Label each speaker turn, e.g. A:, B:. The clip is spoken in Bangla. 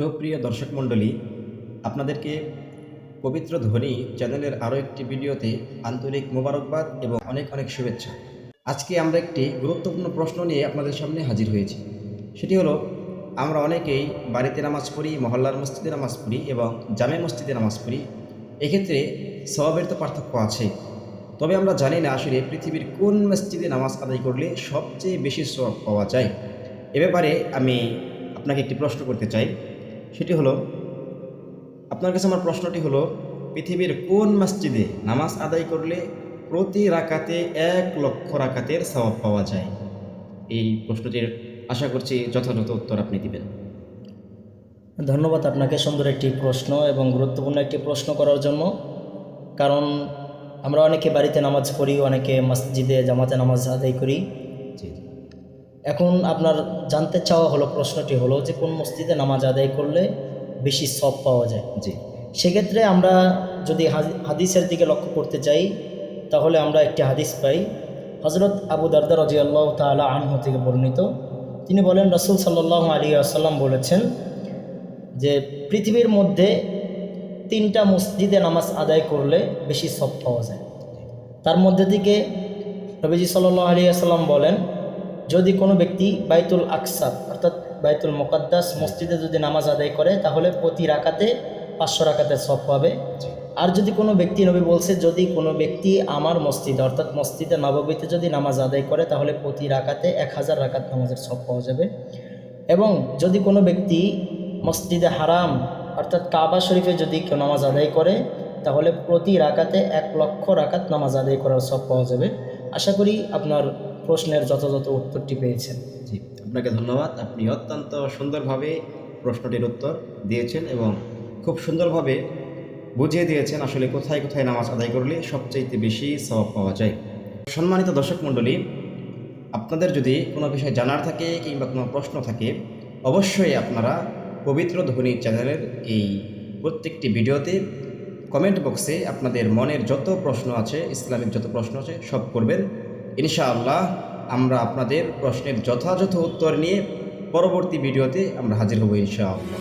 A: সুপ্রিয় দর্শক মণ্ডলী, আপনাদেরকে পবিত্র ধ্বনি চ্যানেলের আরও একটি ভিডিওতে আন্তরিক মোবারকবাদ এবং অনেক অনেক শুভেচ্ছা। আজকে আমরা একটি গুরুত্বপূর্ণ প্রশ্ন নিয়ে আপনাদের সামনে হাজির হয়েছি। সেটি হলো, আমরা অনেকেই বাড়িতে নামাজ পড়ি, মহল্লার মসজিদে নামাজ পড়ি এবং জামে মসজিদে নামাজ পড়ি। এক্ষেত্রে স্বভাবের তো পার্থক্য আছে। তবে আমরা জানি না আসলে পৃথিবীর কোন মসজিদে নামাজ আদায় করলে সবচেয়ে বেশি সওয়াব পাওয়া যায়। এ ব্যাপারে আমি আপনাকে একটি প্রশ্ন করতে চাই। সেটি হলো আপনার কাছে আমার প্রশ্নটি হলো পৃথিবীর কোন মসজিদে নামাজ আদায় করলে প্রতি রাকাতে এক লক্ষ রাকাতের সওয়াব পাওয়া যায়? এই প্রশ্নটির আশা করছি যথাযথ উত্তর আপনি দিবেন।
B: ধন্যবাদ আপনাকে সুন্দর একটি প্রশ্ন এবং গুরুত্বপূর্ণ একটি প্রশ্ন করার জন্য। কারণ আমরা অনেকে বাড়িতে নামাজ পড়ি অনেকে মসজিদে জামাতে নামাজ আদায় করি।
A: জি জি।
B: এখন আপনার জানতে চাওয়া হলো প্রশ্নটি হলো যে কোন মসজিদে নামাজ আদায় করলে বেশি সব পাওয়া যায়?
A: জি।
B: সেক্ষেত্রে আমরা যদি হাদিসের দিকে লক্ষ্য করতে চাই তাহলে আমরা একটি হাদিস পাই। হজরত আবু দারদা রাজি আল্লাহ তালা আনহু থেকে বর্ণিত। তিনি বলেন রসুল সাল্লাহ আলী আসাল্লাম বলেছেন যে পৃথিবীর মধ্যে তিনটা মসজিদে নামাজ আদায় করলে বেশি সব পাওয়া যায়। তার মধ্যে থেকে রবিজি সাল্লাহ আলী আসাল্লাম বলেন যদি কোনো ব্যক্তি বাইতুল আকসা অর্থাৎ বাইতুল মোকাদ্দাস মসজিদে যদি নামাজ আদায় করে তাহলে প্রতি রাকাতে পাঁচশো রাকাতে সব পাবে। আর যদি কোনো ব্যক্তি নবী বলছে যদি কোনো ব্যক্তি আমার মসজিদ অর্থাৎ মসজিদে নববীতে যদি নামাজ আদায় করে তাহলে প্রতি রাকাতে এক হাজার রাকাত নামাজের সব পাওয়া যাবে। এবং যদি কোনো ব্যক্তি মসজিদে হারাম অর্থাৎ কাবা শরীফে যদি কেউ নামাজ আদায় করে তাহলে প্রতি রাকাতে এক লক্ষ রাকাত নামাজ আদায় করার সব পাওয়া যাবে। আশা করি আপনার প্রশ্নের যথাযথ উত্তরটি পেয়েছেন।
A: জি, আপনাকে ধন্যবাদ। আপনি অত্যন্ত সুন্দরভাবে প্রশ্নটির উত্তর দিয়েছেন এবং খুব সুন্দরভাবে বুঝিয়ে দিয়েছেন আসলে কোথায় কোথায় নামাজ আদায় করলে সবচাইতে বেশি স্বভাব পাওয়া যায়। সম্মানিত দর্শক মণ্ডলী, আপনাদের যদি কোনো বিষয় জানার থাকে কিংবা কোনো প্রশ্ন থাকে, অবশ্যই আপনারা পবিত্র ধ্বনি চ্যানেলের এই প্রত্যেকটি ভিডিওতে কমেন্ট বক্সে আপনাদের মনের যত প্রশ্ন আছে ইসলামিক যত প্রশ্ন আছে, সব করবেন। ইনশাআল্লাহ আমরা আপনাদের প্রশ্নের যথাযথ উত্তর নিয়ে পরবর্তী ভিডিওতে আমরা হাজির হব ইনশাআল্লাহ।